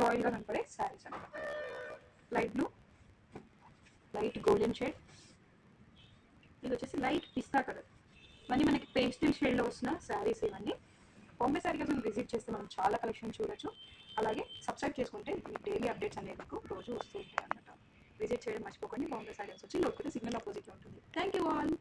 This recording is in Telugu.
రాయల్గా కనపడే శారీస్ అనమాట light blue light golden shade ఇది వచ్చేసి లైట్ పిస్తా కలర్ ఇవన్నీ మనకి పేస్టిల్ షేడ్లో వస్తున్న శారీస్ ఇవన్నీ. బాంబే శారీ మనం విజిట్ చేస్తే మనం చాలా కలెక్షన్ చూడొచ్చు. అలాగే సబ్స్క్రైబ్ చేసుకుంటే మీ డైలీ అప్డేట్స్ అనేవి మీకు రోజు వస్తూ ఉంటాయి అనమాట విజిట్ చేయడం మర్చిపోకండి. బాంబే శారీస్ వచ్చి లోపల సిగ్నల్ ఆపోజిట్లో ఉంటుంది. Thank you all